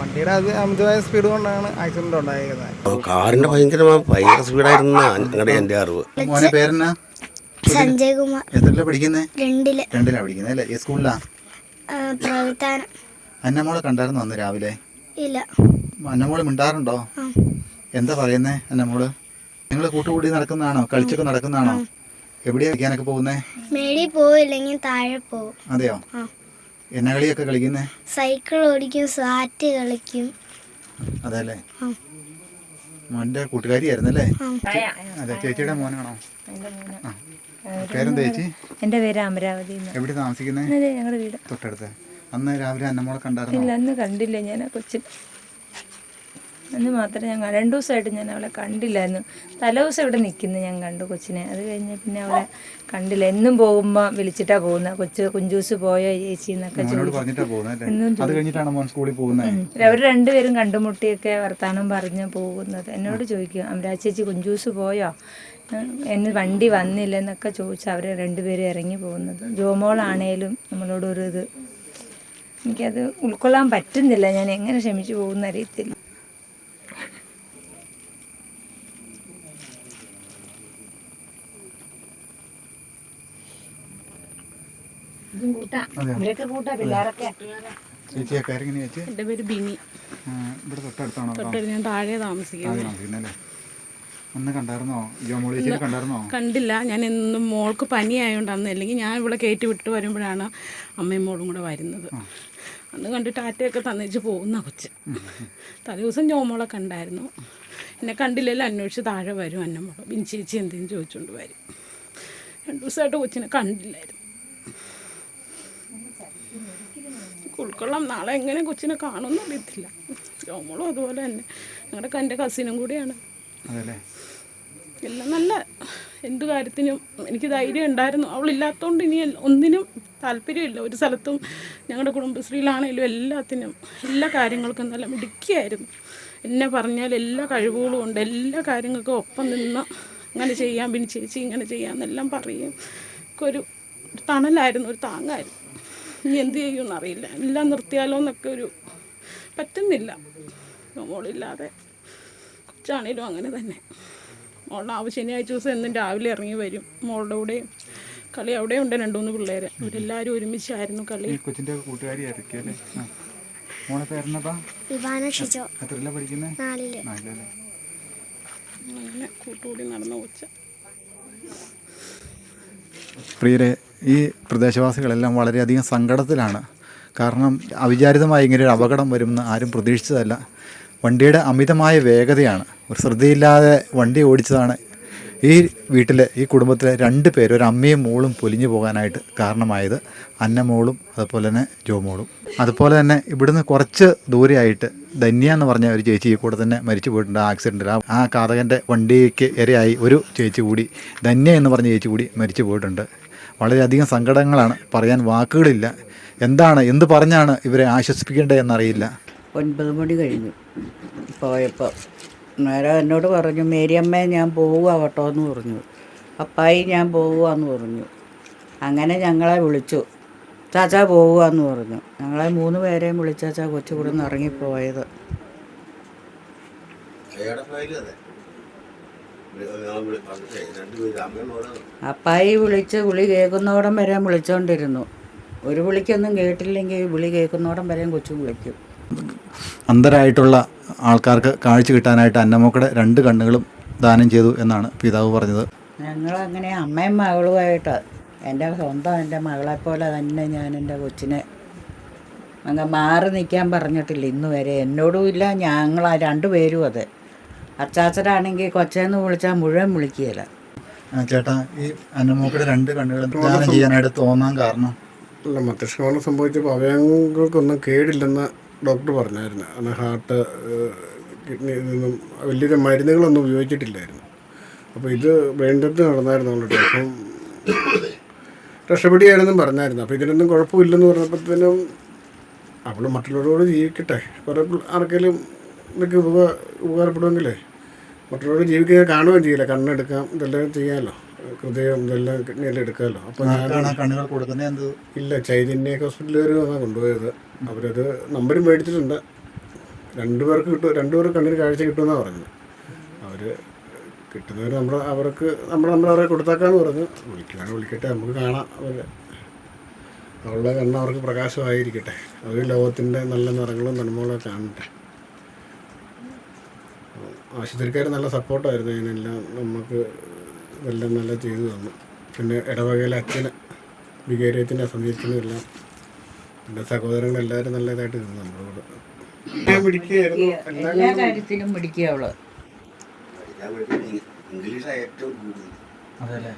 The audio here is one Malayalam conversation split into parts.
വണ്ടിയുടെ അത് അമിതമായ സ്പീഡ് കൊണ്ടാണ് ആക്സിഡന്റ് ഉണ്ടായിരിക്കുന്നത് കാറിന്റെ ഭയങ്കരമായ ഭയങ്കര സ്പീഡായിരുന്നു ഞങ്ങളുടെ എന്റെ അറിവ്. മോനെ പേരെന്നാ? സഞ്ജയ് കുമാർ. എത്രല്ല പഠിക്കുന്നേ? രണ്ടിൽ. രണ്ടിലാ പഠിക്കുന്നേ അല്ലേ? സ്കൂളിലാ? ആ, പ്രവിത്താനം. അന്നമോളെ കണ്ടായിരുന്നു അന്ന് രാവിലെ? ഇല്ല. അന്നമോൾ മിണ്ടാറുണ്ടോ? എന്താ പറയുന്നേ അന്നമോൾ? നിങ്ങൾ കൂട്ടുകൂടി നടക്കുന്നതാണോ? കളിച്ചൊക്കെ നടക്കുന്നതാണോ? എവിടെയാ കളിക്കാനൊക്കെ പോകുന്നേ? മേടി പോവില്ലെങ്കിൽ താഴെ പോവും. അതെയോ. എന്നാ കളിയൊക്കെ കളിക്കുന്നേ? സൈക്കിൾ ഓടിക്കും സാറ്റ് കളിക്കും. അതല്ലേ. മോന്റെ കൂട്ടുകാരിയായിരുന്നല്ലേ അതെ ചേച്ചിയുടെ മോനാണോ? പേരെന്താ ചേച്ചി? എന്റെ പേര് അമരാവതി എന്ന്. എവിടെ താമസിക്കുന്നേ? അതെ ഞങ്ങളുടെ വീട്. തൊട്ടടുത്ത്. അന്ന് രാവിലെ അന്നമോളെ കണ്ടായിരുന്നു? ഇല്ല അന്ന് കണ്ടില്ല. ഞാൻ കൊച്ചു കൊച്ചിന് അന്ന് മാത്രമേ ഞാൻ രണ്ടു ദിവസമായിട്ട് ഞാൻ അവളെ കണ്ടില്ലായിരുന്നു. തലേ ദിവസം ഇവിടെ നിൽക്കുന്നു ഞാൻ കണ്ടു കൊച്ചിനെ. അത് കഴിഞ്ഞ് പിന്നെ അവളെ കണ്ടില്ല. എന്നും പോകുമ്പോൾ വിളിച്ചിട്ടാണ് പോകുന്നത് കൊച്ച് കുഞ്ചൂസ് പോയോ ചേച്ചി എന്നൊക്കെ ചോദിച്ചു. എന്നും അവർ രണ്ടുപേരും കണ്ടുമുട്ടിയൊക്കെ വർത്താനം പറഞ്ഞ് പോകുന്നത്. എന്നോട് ചോദിക്കും അമരാ ചേച്ചി കുഞ്ചൂസ് പോയോ? എന്ന് വണ്ടി വന്നില്ല എന്നൊക്കെ ചോദിച്ച് അവർ രണ്ടുപേരും ഇറങ്ങി പോകുന്നത്. ജോമോളാണേലും നമ്മളോടൊരു ഇത്. എനിക്കത് ഉൾക്കൊള്ളാൻ പറ്റുന്നില്ല. ഞാൻ എങ്ങനെ ക്ഷമിച്ചു പോകുന്ന അറിയത്തില്ല ചേച്ചിയെ പേരെങ്ങനെ ചേച്ചി? എന്റെ പേര് ബിനി. ഇവിടെ തൊട്ടടുത്താണോ? തൊട്ടടുത്ത് ഞാൻ താഴെ താമസിക്കുന്നത് താമസിക്കുന്നല്ലേ? അന്ന് കണ്ടായിരുന്നോ? ജോമോളി ചേച്ചിയെ കണ്ടായിരുന്നോ? കണ്ടില്ല. ഞാൻ എന്നും മോൾക്ക് പനിയായതുകൊണ്ട് അന്ന് അല്ലെങ്കിൽ ഞാൻ ഇവിടെ കയറ്റി വിട്ട് വരുമ്പോഴാണ് അമ്മയും മോളും കൂടെ വരുന്നത്. അന്ന് കണ്ടിട്ട് ടാറ്റയൊക്കെ തന്നിച്ച് പോകുന്ന കൊച്ച്. തലേ ദിവസം ജോമോളെ കണ്ടായിരുന്നു. എന്നെ കണ്ടില്ലല്ലോ അന്വേഷിച്ച് താഴെ വരും അന്നമോളെ ബിൻ ചേച്ചി എന്തെങ്കിലും ചോദിച്ചുകൊണ്ട് വരും. രണ്ട് ദിവസമായിട്ട് കൊച്ചിനെ കണ്ടില്ലായിരുന്നു. ഉൾക്കൊള്ളാം. നാളെ എങ്ങനെ കൊച്ചിനെ കാണുമെന്ന് അറിയത്തില്ല. നമ്മളും അതുപോലെ തന്നെ. ഞങ്ങളുടെ എന്റെ കസിനും കൂടിയാണ്. എല്ലാം നല്ല എന്ത് കാര്യത്തിനും എനിക്ക് ധൈര്യം ഉണ്ടായിരുന്നു. അവളില്ലാത്തതുകൊണ്ട് ഇനി ഒന്നിനും താല്പര്യമില്ല. ഒരു സ്ഥലത്തും ഞങ്ങളുടെ കുടുംബശ്രീയിലാണെങ്കിലും എല്ലാത്തിനും എല്ലാ കാര്യങ്ങൾക്കും നല്ല മിടുക്കിയായിരുന്നു. എന്നെ പറഞ്ഞാൽ എല്ലാ കഴിവുകളും ഉണ്ട്. എല്ലാ കാര്യങ്ങൾക്കും ഒപ്പം നിന്ന് അങ്ങനെ ചെയ്യാം. പിന്നെ ചേച്ചി ഇങ്ങനെ ചെയ്യാമെന്നെല്ലാം പറയും. ഒരു തണലായിരുന്നു ഒരു താങ്ങായിരുന്നു. ഇനി എന്ത് ചെയ്യുമെന്ന് അറിയില്ല. എല്ലാം നിർത്തിയാലോ എന്നൊക്കെ ഒരു പറ്റുന്നില്ല. മോളില്ലാതെ കൊച്ചാണേലും അങ്ങനെ തന്നെ. മോളുടെ ആവശ്യം ശനിയാഴ്ച ദിവസം എന്നും രാവിലെ ഇറങ്ങി വരും. മോളുടെ കൂടെയും കളി അവിടെ ഉണ്ട് രണ്ട് മൂന്ന് അവരെല്ലാവരും ഒരുമിച്ചായിരുന്നു കളി. ഈ കൊച്ചിന്റെ കൂട്ടുകാരി. മോളെ പേരെന്നപ്പാ അങ്ങനെ കൂട്ടുകൂടി നടന്ന കൊച്ച. പ്രിയരെ ഈ പ്രദേശവാസികളെല്ലാം വളരെയധികം സങ്കടത്തിലാണ്. കാരണം അവിചാരിതമായി ഇങ്ങനെ ഒരു അപകടം വരുമെന്ന് ആരും പ്രതീക്ഷിച്ചതല്ല. വണ്ടിയുടെ അമിതമായ വേഗതയാണ്. ഒരു ശ്രദ്ധയില്ലാതെ വണ്ടി ഓടിച്ചതാണ് ഈ വീട്ടിലെ ഈ കുടുംബത്തിലെ രണ്ട് പേര് ഒരു അമ്മയും മോളും പൊലിഞ്ഞു പോകാനായിട്ട് കാരണമായത് അന്നമോളും അതുപോലെ തന്നെ ജോമോളും. അതുപോലെ തന്നെ ഇവിടുന്ന് കുറച്ച് ദൂരെയായിട്ട് ധന്യ എന്ന് പറഞ്ഞ ഒരു ചേച്ചി കൂടെ തന്നെ മരിച്ചു പോയിട്ടുണ്ട് ആ ആക്സിഡന്റിൽ ആ- കാതകന്റെ വണ്ടിക്ക് ഇരയായി ഒരു ചേച്ചി കൂടി ധന്യ എന്ന് പറഞ്ഞ ചേച്ചി കൂടി മരിച്ചു പോയിട്ടുണ്ട്. വളരെയധികം സങ്കടങ്ങളാണ് പറയാൻ വാക്കുകളില്ല. എന്താണ് എന്ത് പറഞ്ഞാണ് ഇവരെ ആശ്വസിപ്പിക്കേണ്ടത് എന്നറിയില്ല. ഒൻപത് മണി കഴിഞ്ഞു. പോയപ്പോൾ നേരെ എന്നോട് പറഞ്ഞു മേരിയമ്മേ ഞാൻ പോവുക കേട്ടോ എന്ന് പറഞ്ഞു. അപ്പായി ഞാൻ പോവുക എന്ന് പറഞ്ഞു. അങ്ങനെ ഞങ്ങളെ വിളിച്ചു. ചാച്ചാ പോവുകയെന്ന് പറഞ്ഞു. ഞങ്ങളെ മൂന്ന് പേരെയും വിളിച്ചാച്ചാ കൊച്ചു കൂടെ നിന്ന് ഇറങ്ങിപ്പോയത് അപ്പായി വിളിച്ച് വിളി കേൾക്കുന്നോടം വരെ വിളിച്ചോണ്ടിരുന്നു. ഒരു വിളിക്കൊന്നും കേട്ടില്ലെങ്കിൽ വിളി കേൾക്കുന്നോടം വരെയും കൊച്ചു വിളിക്കും. അന്തരായിട്ടുള്ള ആൾക്കാർക്ക് കാഴ്ച കിട്ടാനായിട്ട് അന്നമ്മക്കടെ രണ്ട് കണ്ണുകളും ദാനം ചെയ്തു എന്നാണ് പിതാവ് പറഞ്ഞത്. ഞങ്ങളങ്ങനെ അമ്മയും മകളുമായിട്ട് എന്റെ സ്വന്തം എന്റെ മകളെപ്പോലെ തന്നെ ഞാൻ എന്റെ കൊച്ചിനെ അങ്ങ് മാറി നിൽക്കാൻ പറഞ്ഞിട്ടില്ല ഇന്ന് വരെ. എന്നോടും ഇല്ല ഞങ്ങൾ രണ്ടുപേരും അതെ. അച്ചാച്ചനാണെങ്കിൽ കൊച്ചേന്ന് വിളിച്ചാൽ മുഴുവൻ വിളിക്കുകയില്ല. ചേട്ടാ ഈ അന്നമ്മക്കടെ രണ്ട് കണ്ണുകളും ചെയ്യാനായിട്ട് തോന്നാൻ കാരണം? അല്ല മസ്തിഷ്കമരണം സംഭവിച്ചപ്പോൾ അവയവങ്ങൾക്കൊന്നും കേടില്ലെന്ന് ഡോക്ടർ പറഞ്ഞായിരുന്നു. അന്ന് ഹാർട്ട് കിഡ്നി നിന്നും വലിയ മരുന്നുകളൊന്നും ഉപയോഗിച്ചിട്ടില്ലായിരുന്നു. അപ്പോൾ ഇത് വേണ്ടത് നടന്നായിരുന്നു അവളുടെ അപ്പം രക്ഷപ്പെടുകയാണെന്നും പറഞ്ഞായിരുന്നു. അപ്പോൾ ഇതിനൊന്നും കുഴപ്പമില്ലെന്ന് പറഞ്ഞപ്പോഴത്തേനും അവൾ മറ്റുള്ളവരോട് ജീവിക്കട്ടെ. കുറേ ആർക്കെങ്കിലും ഇതൊക്കെ ഉപക ഉപകാരപ്പെടുമെങ്കിലേ മറ്റുള്ളവരോട് ജീവിക്കുക കാണുകയും ചെയ്യില്ല. കണ്ണെടുക്കാം ഇതെല്ലാം ചെയ്യാമല്ലോ ഹൃദയം ഇതെല്ലാം കിഡ്നിയെല്ലാം എടുക്കാമല്ലോ അപ്പോൾ ഞാൻ ഇല്ല ചൈതന്യ ഹോസ്പിറ്റലുകാർ വന്നാണ് കൊണ്ടുപോയത്. അവരത് നമ്പരും മേടിച്ചിട്ടുണ്ട്. രണ്ടുപേർക്ക് കിട്ടും രണ്ടുപേർക്ക് കണ്ണിന് കാഴ്ച കിട്ടുമെന്നാണ് പറഞ്ഞത്. അവർ കിട്ടുന്നവർ നമ്മൾ അവർക്ക് നമ്മൾ നമ്മൾ അവരെ കൊടുത്താക്കാന്ന് പറഞ്ഞു. വിളിക്കുകയാണെങ്കിൽ വിളിക്കട്ടെ നമുക്ക് കാണാം. അവരെ അവളുടെ കണ്ണ് അവർക്ക് പ്രകാശമായിരിക്കട്ടെ. അവർ ലോകത്തിന്റെ നല്ല നിറങ്ങളും നന്മകളും കാണട്ടെ. ആശുപത്രിക്കാർ നല്ല സപ്പോർട്ടായിരുന്നു അതിനെല്ലാം നമുക്ക് ഇതെല്ലാം നല്ല ചെയ്തു തന്നു. പിന്നെ ഇടവകയിലെ അച്ഛന് വികാരിയത്തിന്റെ സമീപത്തിനും എല്ലാം എന്റെ സഹോദരങ്ങളെല്ലാവരും നല്ലതായിട്ട് നിന്നു നമ്മളോട്. എല്ലാ കാര്യത്തിലും പിടിക്കുക അവൾ. ഇംഗ്ലീഷാണ് ഏറ്റവും കൂടുതൽ. അതെല്ലേ?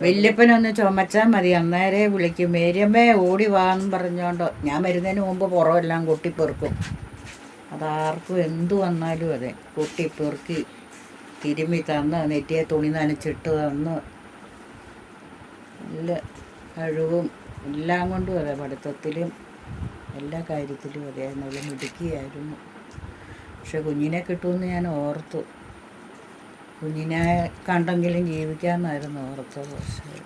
വല്യപ്പനൊന്ന് ചുമച്ചാൽ മതി. അന്നേരെ വിളിക്കും. മേരിയമ്മേ ഓടി വാന്ന് പറഞ്ഞോണ്ട് ഞാൻ വരുന്നതിന് മുമ്പ് പുറമെല്ലാം കൊട്ടിപ്പെറുക്കും. അതാർക്കും എന്തു വന്നാലും അതെ. കൊട്ടിപ്പെറുക്കി തിരുമ്മി തന്ന് നെറ്റിയെ തുണി നനച്ചിട്ട് തന്ന് നല്ല കഴിവും എല്ലാം കൊണ്ടും അതെ. പഠിത്തത്തിലും എല്ലാ കാര്യത്തിലും അതെ. നല്ല മിടുക്കിയായിരുന്നു. പക്ഷെ കുഞ്ഞിനെ കിട്ടുമെന്ന് ഞാൻ ഓർത്തു. കുഞ്ഞിനെ കണ്ടെങ്കിലും ജീവിക്കാമെന്നായിരുന്നു ഓർത്തത് പക്ഷേ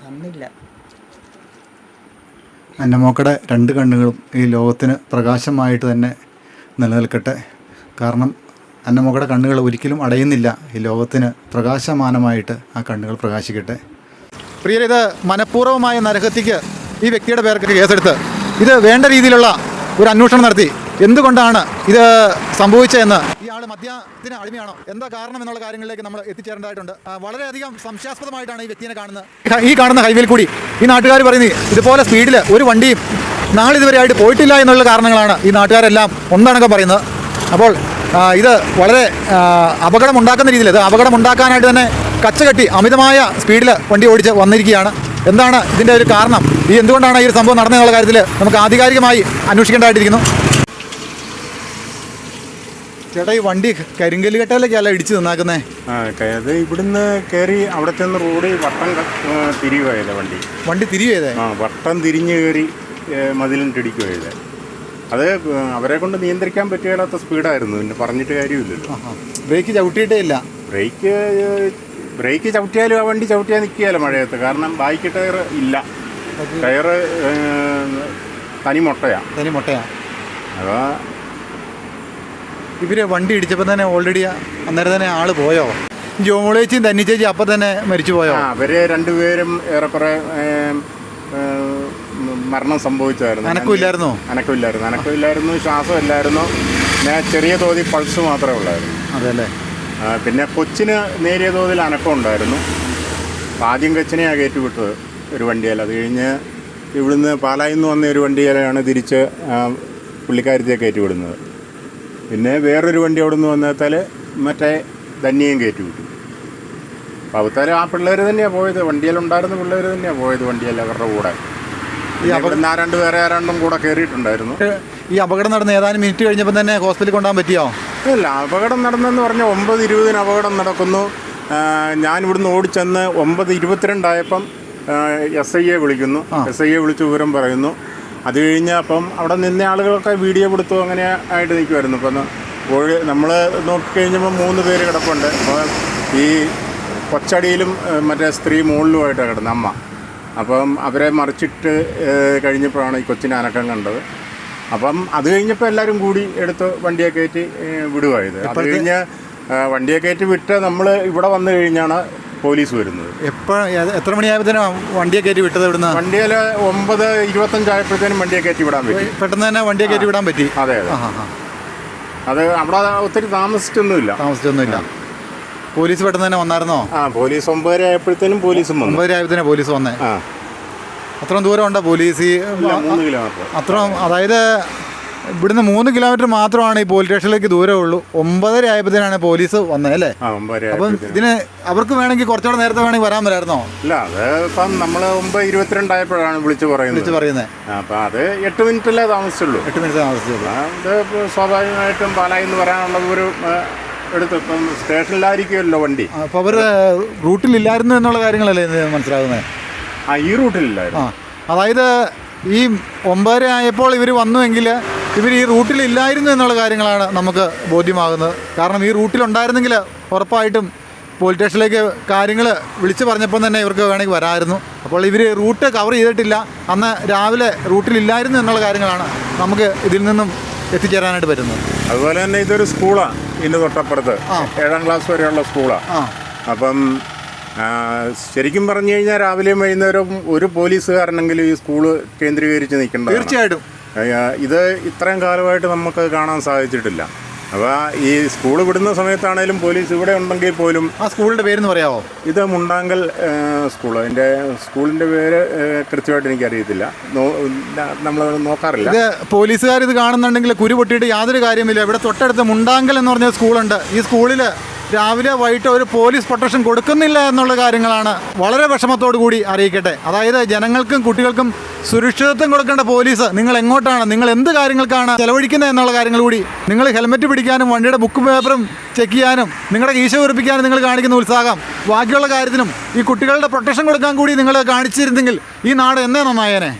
തന്നില്ല അന്നമോക്കടെ രണ്ട് കണ്ണുകളും ഈ ലോകത്തിന് പ്രകാശമായിട്ട് തന്നെ നിലനിൽക്കട്ടെ. കാരണം അന്നമോക്കടെ കണ്ണുകൾ ഒരിക്കലും അടയുന്നില്ല. ഈ ലോകത്തിന് പ്രകാശമാനമായിട്ട് ആ കണ്ണുകൾ പ്രകാശിക്കട്ടെ. പ്രിയരെ ഇത് മനഃപൂർവമായ നരഹത്യക്ക് ഈ വ്യക്തിയുടെ പേർക്ക് കേസെടുത്ത് ഇത് വേണ്ട രീതിയിലുള്ള ഒരു അന്വേഷണം നടത്തി. എന്തുകൊണ്ടാണ് ഇത് സംഭവിച്ചതെന്ന് ഇയാൾ മദ്യത്തിന് അടിമയാണോ? എന്താ കാരണം എന്നുള്ള കാര്യങ്ങളിലേക്ക് നമ്മൾ എത്തിച്ചേരേണ്ടതായിട്ടുണ്ട്. വളരെയധികം സംശയാസ്പദമായിട്ടാണ് ഈ വ്യക്തിയെ കാണുന്നത്. ഈ കാണുന്ന ഹൈവേയിൽ കൂടി ഈ നാട്ടുകാർ പറയുന്നത് ഇതുപോലെ സ്പീഡിൽ ഒരു വണ്ടിയും നാളിതുവരെയായിട്ട് പോയിട്ടില്ല എന്നുള്ള കാരണങ്ങളാണ് ഈ നാട്ടുകാരെല്ലാം ഒന്നാണൊക്കെ പറയുന്നത്. അപ്പോൾ ഇത് വളരെ അപകടമുണ്ടാക്കുന്ന രീതിയിൽ ഇത് അപകടമുണ്ടാക്കാനായിട്ട് തന്നെ കച്ചകെട്ടി അമിതമായ സ്പീഡിൽ വണ്ടി ഓടിച്ച് വന്നിരിക്കുകയാണ്. എന്താണ് ഇതിന്റെ ഒരു കാരണം? ഈ എന്തുകൊണ്ടാണ് ഈ ഒരു സംഭവം നടന്നതെന്നുള്ള കാര്യത്തിൽ നമുക്ക് ആധികാരികമായി അന്വേഷിക്കേണ്ടതായിട്ടിരിക്കുന്നു. ചേട്ടാ ഈ വണ്ടി കരിങ്കൽ കെട്ടയിലേക്കല്ല ഇടിച്ച് നന്നാക്കുന്നേ? അത് ഇവിടുന്ന് കയറി അവിടെ ചെന്ന് റോഡ് വട്ടം തിരിയുകയല്ലേ വണ്ടി? വണ്ടി തിരികെ ആ വട്ടം തിരിഞ്ഞ് കയറി മതിലിട്ട് ഇടിക്കുകയല്ലേ അത് അവരെ കൊണ്ട് നിയന്ത്രിക്കാൻ പറ്റുകയില്ലാത്ത സ്പീഡായിരുന്നു. പിന്നെ പറഞ്ഞിട്ട് കാര്യമില്ലല്ലോ. ബ്രേക്ക് ചവിട്ടിയിട്ടേ ഇല്ല. ബ്രേക്ക് ബ്രേക്ക് ചവിട്ടിയാലും ആ വണ്ടി ചവിട്ടിയാൽ നിൽക്കുകയല്ല മഴയത്ത്. കാരണം ബാക്കി ടയർ ഇല്ല. ടയർ തനി മുട്ടയാണ് തനി അതാ ഇവർ വണ്ടി ഇടിച്ചപ്പോൾ തന്നെ ഓൾറെഡി അന്നേരം തന്നെ ആൾ പോയോ? ജോമോളേച്ചിയും തന്നിച്ചേച്ചി അപ്പം തന്നെ മരിച്ചു പോയോ? ആ അവർ രണ്ടുപേരും ഏറെക്കുറെ മരണം സംഭവിച്ചായിരുന്നു. അനക്കമില്ലായിരുന്നോ? അനക്കമില്ലായിരുന്നു. അനക്കമില്ലായിരുന്നു ശ്വാസം ഇല്ലായിരുന്നു പിന്നെ ചെറിയ തോതിൽ പൾസ് മാത്രമേ ഉള്ളായിരുന്നു. അതെല്ലേ? പിന്നെ കൊച്ചിന് നേരിയ തോതിൽ അനക്കം ഉണ്ടായിരുന്നു. ആദ്യം കൊച്ചിനെയാണ് കയറ്റി വിട്ടത് ഒരു വണ്ടിയിൽ അത് കഴിഞ്ഞ് ഇവിടുന്ന് പാലായിൽ നിന്ന് വന്ന ഒരു വണ്ടിയിലാണ് തിരിച്ച് പുള്ളിക്കാരത്തെ കയറ്റി വിടുന്നത് പിന്നെ വേറൊരു വണ്ടി അവിടെ നിന്ന് വന്നെത്താൽ മറ്റേ ധന്യയും കയറ്റി വിട്ടു. അപ്പം അവത്താൽ ആ പിള്ളേർ തന്നെയാണ് പോയത്. വണ്ടിയിലുണ്ടായിരുന്ന പിള്ളേർ തന്നെയാണ് പോയത് വണ്ടിയല്ല അവരുടെ കൂടെ. ഈ അപകടം ആ രണ്ട് വേറെ ആരാണ്ടും കൂടെ കയറിയിട്ടുണ്ടായിരുന്നു ഈ അപകടം നടന്ന് ഏതാനും മിനിറ്റ് കഴിഞ്ഞപ്പോൾ തന്നെ ഹോസ്പിറ്റലിൽ കൊണ്ടുപോകാൻ പറ്റിയോ? ഇല്ല അപകടം നടന്നെന്ന് പറഞ്ഞാൽ ഒമ്പത് ഇരുപതിന് അപകടം നടക്കുന്നു. ഞാൻ ഇവിടുന്ന് ഓടിച്ചെന്ന് ഒമ്പത് ഇരുപത്തിരണ്ടായപ്പം എസ് ഐയെ വിളിക്കുന്നു. എസ് ഐയെ വിളിച്ച് വിവരം പറയുന്നു. അത് കഴിഞ്ഞ് അപ്പം അവിടെ നിന്ന ആളുകളൊക്കെ വീഡിയോ കൊടുത്തു അങ്ങനെ ആയിട്ട് നിൽക്കുമായിരുന്നു അപ്പം കോഴി നമ്മൾ നോക്കിക്കഴിഞ്ഞപ്പോൾ മൂന്ന് പേര് കിടപ്പുണ്ട്. അപ്പോൾ ഈ കൊച്ചടിയിലും മറ്റേ സ്ത്രീ മുകളിലുമായിട്ടാണ് കിടന്നത് അമ്മ. അപ്പം അവരെ മറിച്ചിട്ട് കഴിഞ്ഞപ്പോഴാണ് ഈ കൊച്ചിനെ അനക്കം കണ്ടത്. അപ്പം അത് കഴിഞ്ഞപ്പോൾ എല്ലാവരും കൂടി എടുത്ത് വണ്ടിയെ കയറ്റി വിടുവായത് അത് കഴിഞ്ഞ് വണ്ടിയെ കയറ്റി വിട്ട് നമ്മൾ ഇവിടെ വന്നു കഴിഞ്ഞാണ് പോലീസ് വരുന്നത്. എപ്പോഴും എത്ര മണിയായപ്പോഴത്തേനും വണ്ടിയെ കയറ്റി വിട്ടത് ഇവിടുന്ന് വണ്ടിയിൽ ഒമ്പത് ഇരുപത്തഞ്ചായപ്പോഴത്തേനും വണ്ടിയെ കയറ്റി വിടാൻ പറ്റി. പെട്ടെന്ന് തന്നെ വണ്ടിയെ കയറ്റി വിടാൻ പറ്റി? അതെ അതെ. അത് അവിടെ ഒത്തിരി താമസിച്ചൊന്നുമില്ല. താമസിച്ചൊന്നുമില്ല. പോലീസ് പെട്ടെന്ന് തന്നെ വന്നായിരുന്നോ? ആ പോലീസ് ഒമ്പതര ആയപ്പോഴത്തേനും പോലീസും വന്നു. ഒമ്പതര ആയപ്പോഴത്തേനും പോലീസ് വന്നേ? ആ. അത്രയും ദൂരം ഉണ്ടോ പോലീസ്? ഈ മൂന്ന് കിലോമീറ്റർ. അത്രയും അതായത് ഇവിടുന്ന് മൂന്ന് കിലോമീറ്റർ മാത്രമാണ് ഈ പോലീസ് സ്റ്റേഷനിലേക്ക് ദൂരമുള്ളൂ ഒമ്പതര ആയപ്പോഴത്തേനാണ് പോലീസ് വന്നത് അല്ലേ? അപ്പം ഇതിന് അവർക്ക് വേണമെങ്കിൽ കുറച്ചുകൂടെ നേരത്തെ വേണമെങ്കിൽ വരാൻ വരായിരുന്നോ ഇല്ല അത് ഇപ്പം നമ്മൾ ഒമ്പത് ഇരുപത്തിരണ്ടായപ്പോഴാണ് വിളിച്ച് വിളിച്ച് പറയുന്നത്. പറയുന്നത്. ആ, അപ്പം അത് എട്ട് മിനിറ്റല്ലേ താമസിച്ചുള്ളൂ. എട്ട് മിനിറ്റ് താമസിച്ചുള്ളൂ. സ്വാഭാവികമായിട്ടും പാലായി എന്ന് പറയാനുള്ള ഒരു എടുത്ത് ഇപ്പം സ്റ്റേഷനിലായിരിക്കുമല്ലോ വണ്ടി. അപ്പോൾ അവർ റൂട്ടിലില്ലായിരുന്നു എന്നുള്ള കാര്യങ്ങളല്ലേ മനസ്സിലാകുന്നത്? ആ ഈ റൂട്ടിലില്ലായിരുന്നു. അതായത് ഈ ഒമ്പതര ആയപ്പോൾ ഇവർ വന്നുവെങ്കിൽ ഇവർ ഈ റൂട്ടിലില്ലായിരുന്നു എന്നുള്ള കാര്യങ്ങളാണ് നമുക്ക് ബോധ്യമാകുന്നത്. കാരണം ഈ റൂട്ടിലുണ്ടായിരുന്നെങ്കിൽ ഉറപ്പായിട്ടും പോലീസ് സ്റ്റേഷനിലേക്ക് കാര്യങ്ങൾ വിളിച്ചു പറഞ്ഞപ്പോൾ തന്നെ ഇവർക്ക് വേണമെങ്കിൽ വരാമായിരുന്നു. അപ്പോൾ ഇവർ റൂട്ട് കവർ ചെയ്തിട്ടില്ല. അന്ന് രാവിലെ റൂട്ടിലില്ലായിരുന്നു എന്നുള്ള കാര്യങ്ങളാണ് നമുക്ക് ഇതിൽ നിന്നും എത്തിച്ചേരാനായിട്ട് പറ്റുന്നത്. അതുപോലെ തന്നെ ഇതൊരു സ്കൂളാണ് ഇതിന്റെ തൊട്ടപ്പുറത്ത് ഏഴാം ക്ലാസ് വരെയുള്ള സ്കൂളാണ് അപ്പം ശരിക്കും പറഞ്ഞു കഴിഞ്ഞാൽ രാവിലെയും വൈകുന്നേരവും ഒരു പോലീസുകാരനെങ്കിലും ഈ സ്കൂൾ കേന്ദ്രീകരിച്ച് നിൽക്കേണ്ട തീർച്ചയായിട്ടും. ഇത് ഇത്രയും കാലമായിട്ട് നമുക്ക് കാണാൻ സാധിച്ചിട്ടില്ല. അപ്പോൾ ഈ സ്കൂൾ വിടുന്ന സമയത്താണേലും പോലീസ് ഇവിടെ ഉണ്ടെങ്കിൽ പോലും ആ സ്കൂളിന്റെ പേരെന്ന് പറയാമോ ഇത് മുണ്ടാങ്കൽ സ്കൂൾ അതിന്റെ സ്കൂളിന്റെ പേര് കൃത്യമായിട്ട് എനിക്ക് എനിക്കറിയത്തില്ല നമ്മൾ നോക്കാറില്ല. ഇത് പോലീസുകാർ ഇത് കാണുന്നുണ്ടെങ്കിൽ കുരു പൊട്ടിയിട്ട് യാതൊരു കാര്യമില്ല ഇവിടെ തൊട്ടടുത്ത് മുണ്ടാങ്കൽ എന്ന് പറഞ്ഞ സ്കൂളുണ്ട്. ഈ സ്കൂളിൽ രാവിലെ വൈകിട്ട് ഒരു പോലീസ് പ്രൊട്ടക്ഷൻ കൊടുക്കുന്നില്ല എന്നുള്ള കാര്യങ്ങളാണ് വളരെ വിഷമത്തോടു കൂടി അറിയിക്കട്ടെ. അതായത് ജനങ്ങൾക്കും കുട്ടികൾക്കും സുരക്ഷിതത്വം കൊടുക്കേണ്ട പോലീസ് നിങ്ങൾ എങ്ങോട്ടാണ്? നിങ്ങൾ എന്ത് കാര്യങ്ങൾക്കാണ് ചെലവഴിക്കുന്നത് എന്നുള്ള കാര്യങ്ങൾ കൂടി നിങ്ങൾ ഹെൽമെറ്റ് പിടിക്കാനും വണ്ടിയുടെ ബുക്ക് പേപ്പറും ചെക്ക് ചെയ്യാനും നിങ്ങളുടെ കീശ ഉറപ്പിക്കാനും നിങ്ങൾ കാണിക്കുന്ന ഉത്സാഹം. ബാക്കിയുള്ള കാര്യത്തിനും ഈ കുട്ടികളുടെ പ്രൊട്ടക്ഷൻ കൊടുക്കാൻ കൂടി നിങ്ങൾ കാണിച്ചിരുന്നെങ്കിൽ ഈ നാട് എന്നേ നന്നായേനെ.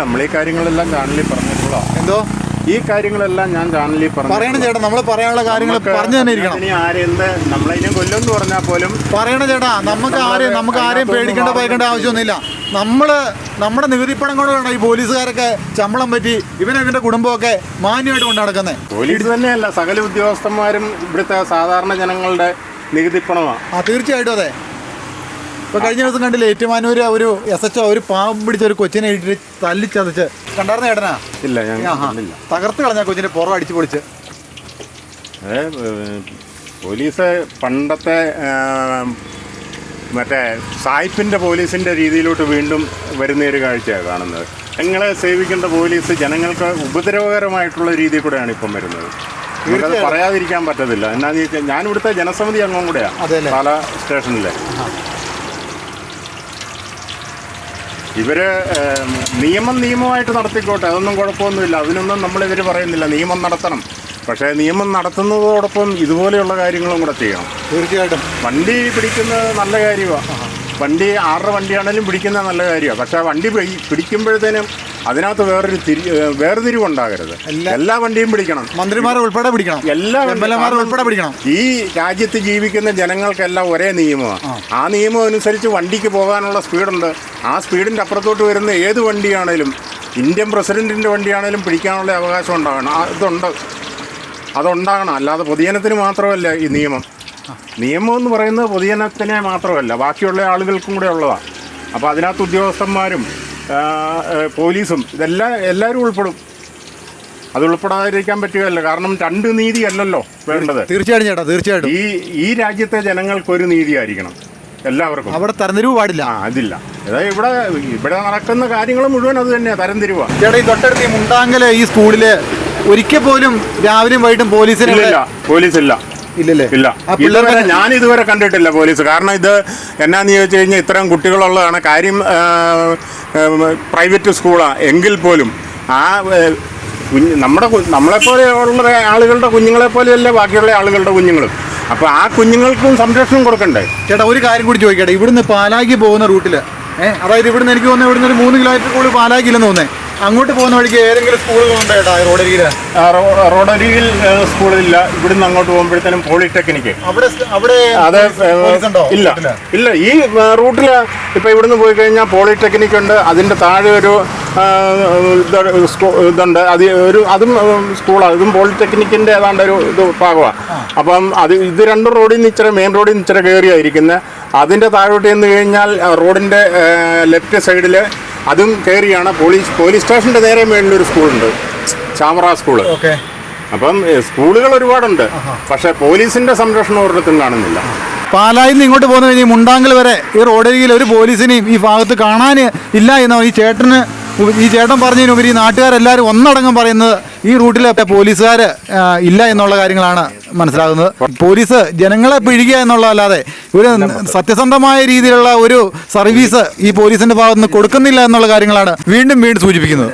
നമ്മൾ ഈ കാര്യങ്ങളെല്ലാം ചാനലിൽ പറഞ്ഞിട്ടുള്ള എന്തോ? ഈ കാര്യങ്ങളെല്ലാം ഞാൻ ചാനലിൽ പറയണം ചേട്ടാ നമ്മൾ പറയാനുള്ള കാര്യങ്ങൾ പറഞ്ഞു തന്നെ ഇരിക്കണം. ഇനി ആരെന്ത് നമ്മളതിനെ കൊല്ലുമെന്ന് പറഞ്ഞാൽ പോലും പറയണം ചേട്ടാ നമുക്ക് ആരെയും നമുക്ക് ആരെയും പേടിക്കേണ്ട ഭയക്കേണ്ട ആവശ്യമൊന്നുമില്ല. നമ്മൾ നമ്മുടെ നികുതിപ്പണം കൊണ്ട് വേണം ഈ പോലീസുകാരൊക്കെ ശമ്പളം പറ്റി ഇവനെ ഇവന്റെ കുടുംബമൊക്കെ മാന്യമായിട്ട് കൊണ്ട് നടക്കുന്നത് പോലീസ് തന്നെയല്ല സകല ഉദ്യോഗസ്ഥന്മാരും ഇവിടുത്തെ സാധാരണ ജനങ്ങളുടെ നികുതിപ്പണമാണ് ആ തീർച്ചയായിട്ടും അതെ. ഇപ്പൊ കഴിഞ്ഞ ദിവസം കണ്ടില്ലേ ഏറ്റുമാനൂര് ഒരു എസ് എച്ച് ഒരു പാമ്പ് പിടിച്ച ഒരു കൊച്ചിനെ ഇട്ടിട്ട് തല്ലിച്ചതച്ച് കണ്ടായിരുന്ന ഏട്ടനാ? ഇല്ല ഞാൻ കണ്ടില്ല. തകർത്ത് കളഞ്ഞ കൊച്ചിന്റെ പുറം അടിച്ചു പൊളിച്ച്. പോലീസ് പണ്ടത്തെ മറ്റേ സായിപ്പിന്റെ പോലീസിന്റെ രീതിയിലോട്ട് വീണ്ടും വരുന്ന ഒരു കാഴ്ചയാണ് കാണുന്നത്. ഞങ്ങളെ സേവിക്കേണ്ട പോലീസ് ജനങ്ങൾക്ക് ഉപദ്രവകരമായിട്ടുള്ള രീതിയിൽ കൂടെയാണ് ഇപ്പം വരുന്നത്. നമുക്കത് പറയാതിരിക്കാൻ പറ്റത്തില്ല. എന്നാന്ന് ചോദിച്ചാൽ ഞാൻ ഇവിടുത്തെ ജനസമിതി അംഗം കൂടെയാണ് അതെല്ലേ? പാല സ്റ്റേഷനിലെ. ഇവർ നിയമം നിയമമായിട്ട് നടത്തിക്കോട്ടെ അതൊന്നും കുഴപ്പമൊന്നുമില്ല. അതിനൊന്നും നമ്മളിവർ പറയുന്നില്ല. നിയമം നടത്തണം. പക്ഷേ നിയമം നടത്തുന്നതോടൊപ്പം ഇതുപോലെയുള്ള കാര്യങ്ങളും കൂടെ ചെയ്യണം. തീർച്ചയായിട്ടും. വണ്ടി പിടിക്കുന്നത് നല്ല കാര്യമാണ് വണ്ടി ആറര വണ്ടിയാണേലും പിടിക്കുന്നത് നല്ല കാര്യമാണ്. പക്ഷേ ആ വണ്ടി പിടി- പിടിക്കുമ്പോഴത്തേനും അതിനകത്ത് വേറൊരു തിരി വേർതിരിവുണ്ടാകരുത്. എല്ലാ വണ്ടിയും പിടിക്കണം. മന്ത്രിമാരെ ഉൾപ്പെടെ പിടിക്കണം. എല്ലാ എംഎൽഎമാരെ ഉൾപ്പെടെ പിടിക്കണം. ഈ രാജ്യത്ത് ജീവിക്കുന്ന ജനങ്ങൾക്കെല്ലാം ഒരേ നിയമമാണ്. ആ. നിയമം അനുസരിച്ച് വണ്ടിക്ക് പോകാനുള്ള സ്പീഡുണ്ട്. ആ സ്പീഡിന്റെ അപ്പുറത്തോട്ട് വരുന്ന ഏത് വണ്ടിയാണേലും ഇന്ത്യൻ പ്രസിഡന്റിന്റെ വണ്ടിയാണേലും പിടിക്കാനുള്ള അവകാശം ഉണ്ടാകണം അതുണ്ട് അതുണ്ടാകണം. അല്ലാതെ പൊതുജനത്തിന് മാത്രമല്ല ഈ നിയമം. നിയമം എന്ന് പറയുന്നത് പൊതുജനത്തിനെ മാത്രമല്ല ബാക്കിയുള്ള ആളുകൾക്കും കൂടെ ഉള്ളതാണ് അപ്പോൾ അതിനകത്ത് ഉദ്യോഗസ്ഥന്മാരും പോലീസും ഇതെല്ലാം എല്ലാവരും ഉൾപ്പെടും. അത് ഉൾപ്പെടാതിരിക്കാൻ പറ്റുകയല്ല. കാരണം രണ്ട് നീതി അല്ലല്ലോ വേണ്ടത്. തീർച്ചയായിട്ടും ചേട്ടാ തീർച്ചയായിട്ടും. ഈ ഈ രാജ്യത്തെ ജനങ്ങൾക്കൊരു നീതിയായിരിക്കണം എല്ലാവർക്കും. അവിടെ തരംതിരിവ് പാടില്ല. ആ അതില്ല. അതായത് ഇവിടെ ഇവിടെ നടക്കുന്ന കാര്യങ്ങൾ മുഴുവൻ അത് തന്നെയാണ് തരംതിരിവ്. ചേട്ടാ ഈ തൊട്ടടുത്ത് ഈ മുണ്ടാങ്കൽ ഈ സ്കൂളിൽ ഒരിക്കൽ പോലും രാവിലെയും വൈകിട്ടും പോലീസിനില്ല ഇല്ലില്ല പോലീസ് ഇല്ല ഇല്ലല്ലേ? ഇല്ല. ഇതുവരെ ഞാൻ ഇതുവരെ കണ്ടിട്ടില്ല പോലീസ്. കാരണം ഇത് എന്നാന്ന് ചോദിച്ചു കഴിഞ്ഞാൽ ഇത്രയും കുട്ടികളുള്ളതാണ്. കാര്യം പ്രൈവറ്റ് സ്കൂളാണ് എങ്കിൽ പോലും ആ കുഞ്ഞ് നമ്മുടെ നമ്മളെപ്പോലെ ഉള്ള ആളുകളുടെ കുഞ്ഞുങ്ങളെ പോലെയല്ല ബാക്കിയുള്ള ആളുകളുടെ കുഞ്ഞുങ്ങളും. അപ്പോൾ ആ കുഞ്ഞുങ്ങൾക്കും സംരക്ഷണം കൊടുക്കണ്ടേ? ചേട്ടാ ഒരു കാര്യം കൂടി ചോദിക്കട്ടെ. ഇവിടുന്ന് പാലാക്കി പോകുന്ന റൂട്ടിൽ ഏഹ് അതായത് ഇവിടുന്ന് എനിക്ക് തോന്നുന്നു ഇവിടുന്ന് ഒരു മൂന്ന് കിലോമീറ്റർ കൂടുതൽ പാലാക്കിയില്ലെന്ന് തോന്നുന്നേ. അങ്ങോട്ട് പോകുന്ന വഴിക്ക് ഏതെങ്കിലും സ്കൂളുകളുണ്ടോ ചേട്ടാ റോഡരിയിൽ ആ, റോഡരികിൽ സ്കൂളില്ല ഇവിടുന്ന് അങ്ങോട്ട് പോകുമ്പോഴത്തേനും പോളിടെക്നിക്ക്. അവിടെ അവിടെ അതെ ഇല്ല. ഇല്ല ഈ റൂട്ടിൽ ഇപ്പൊ ഇവിടുന്ന് പോയി കഴിഞ്ഞാൽ പോളിടെക്നിക് ഉണ്ട്. അതിന്റെ താഴെ ഒരു ഇതുണ്ട്. അത് ഒരു അതും സ്കൂളാണ് ഇതും പോളിടെക്നിക്കിന്റെ ഏതാണ്ട് ഒരു ഇത് ഭാഗമാണ് അപ്പം അത് ഇത് രണ്ട് റോഡിൽ നിന്ന് ഇച്ചിരി മെയിൻ റോഡിൽ നിന്ന് ഇച്ചിരി കയറിയായിരിക്കുന്നത് അതിന്റെ താഴോട്ട് ചെന്ന് കഴിഞ്ഞാൽ റോഡിന്റെ റോഡിന്റെ ലെഫ്റ്റ് സൈഡിൽ അതും കയറിയാണ് പോലീസ് പോലീസ് സ്റ്റേഷന്റെ നേരെ മേളിലൊരു സ്കൂളുണ്ട്. ചാമറ സ്കൂൾ. അപ്പം സ്കൂളുകൾ ഒരുപാടുണ്ട്. പക്ഷെ പോലീസിന്റെ സംരക്ഷണം ഒരിടത്തും കാണുന്നില്ല. പാലായിൽ നിന്ന് ഇങ്ങോട്ട് പോകുന്ന കഴിഞ്ഞാൽ മുണ്ടാങ്കൽ വരെ ഈ റോഡരികിൽ ഒരു പോലീസിനെയും ഈ ഭാഗത്ത് കാണാൻ ഇല്ല എന്നാണ് ഈ ചേട്ടന് ഈ ചേട്ടൻ പറഞ്ഞതിനുപരി നാട്ടുകാരെല്ലാവരും ഒന്നടങ്കം പറയുന്നത് ഈ റൂട്ടിലെ പോലീസുകാർ ഇല്ല എന്നുള്ള കാര്യങ്ങളാണ് മനസ്സിലാകുന്നത്. പോലീസ് ജനങ്ങളെ പിഴുകുക എന്നുള്ളതല്ലാതെ ഒരു സത്യസന്ധമായ രീതിയിലുള്ള ഒരു സർവീസ് ഈ പോലീസിന്റെ ഭാഗത്ത് നിന്ന് കൊടുക്കുന്നില്ല എന്നുള്ള കാര്യങ്ങളാണ് വീണ്ടും വീണ്ടും സൂചിപ്പിക്കുന്നത്.